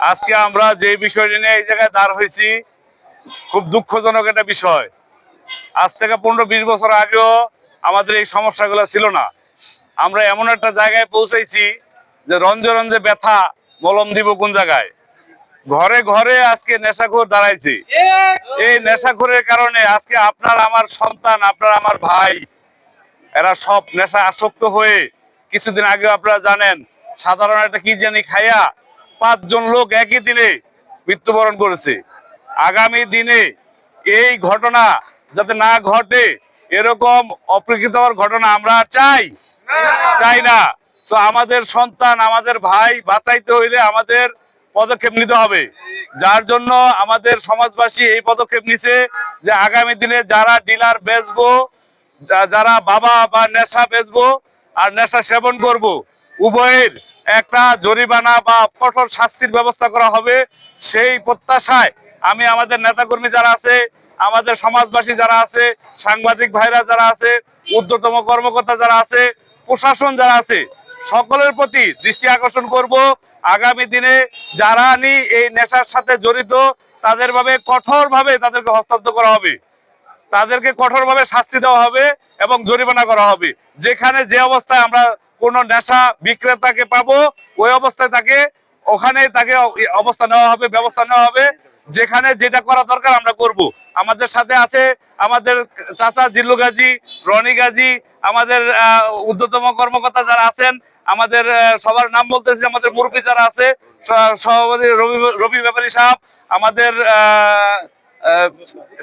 আজকে আমরা যে বিষয়টি নিয়ে এই জায়গায় দাঁড় হয়েছি, খুব দুঃখজনক একটা বিষয়। আজ থেকে পনেরো বিশ বছর আগেও আমাদের এই সমস্যাগুলো ছিল না। আমরা এমন একটা জায়গায় পৌঁছাইছি যে রঞ্জে রঞ্জে ব্যথা, মলম দিব কোন জায়গায়? ঘরে ঘরে আজকে নেশাখোর দাঁড়াইছি। এই নেশাখোরের কারণে আজকে আপনার আমার সন্তান, আপনার আমার ভাই, এরা সব নেশা আসক্ত হয়ে কিছুদিন আগে আপনারা জানেন, সাধারণ একটা কি জানি খাইয়া পাঁচজন লোক একই দিনে মৃত্যুবরণ করেছে। আগামী দিনে এই ঘটনা যাতে না ঘটে, এরকম অপ্রকৃতকর ঘটনা আমরা চাই। চাই না। তো আমাদের সন্তান, আমাদের ভাই বাঁচাইতে হইলে আমাদের পদক্ষেপ নিতে হবে। যার জন্য আমাদের সমাজবাসী এই পদক্ষেপ নিছে যে আগামী দিনে যারা ডিলার বেচবো যারা বাবা বা নেশা বেচবো আর নেশা সেবন করব উভয়ের একটা জরিমানা বা কঠোর শাস্তির ব্যবস্থা করা হবে, সেই প্রত্যাশায় আমি আমাদের নেতাকর্মী যারা আছে, আমাদের সমাজবাসী যারা আছে, সাংবাদিক ভাইরা যারা আছে, ঊর্ধ্বতম কর্মকর্তা যারা আছে, প্রশাসন যারা আছে, সকলের প্রতি দৃষ্টি আকর্ষণ করব। আগামী দিনে যারা নি এই নেশার সাথে জড়িত, তাদের ভাবে কঠোর ভাবে তাদেরকে হস্তান্তর করা হবে। তাদেরকে কঠোরভাবে শাস্তি দেওয়া হবে এবং জরিমানা করা হবে। যেখানে যে অবস্থায় আমরা কোন নেশা বিক্রেতাকে পাবো, ওই অবস্থায় তাকে ওখানে তাকে অবস্থা নেওয়া হবে, ব্যবস্থা নেওয়া হবে। যেখানে যেটা করা দরকার আমরা করব। আমাদের সাথে আছে আমাদের চাচা জিল্লু গাজী, রনি গাজী, আমাদের ঊর্ধ্বতম কর্মকর্তা যারা আছেন, আমাদের সবার নাম বলতেছি, আমাদের মুরব্বী যারা আছে সভাপতি রবি রবি ব্যাপারী সাহেব, আমাদের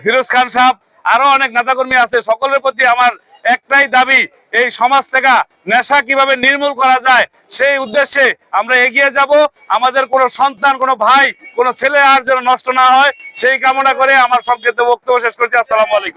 ফিরোজ খান সাহেব, আরও অনেক নেতাকর্মী আছে। সকলের প্রতি আমার একটাই দাবি, এই সমাজ থেকে নেশা কীভাবে নির্মূল করা যায়, সেই উদ্দেশ্যে আমরা এগিয়ে যাব। আমাদের কোনো সন্তান, কোনো ভাই, কোনো ছেলে আর যেন নষ্ট না হয়, সেই কামনা করে আমার সংক্ষিপ্ত বক্তব্য শেষ করছি। আসসালামু আলাইকুম।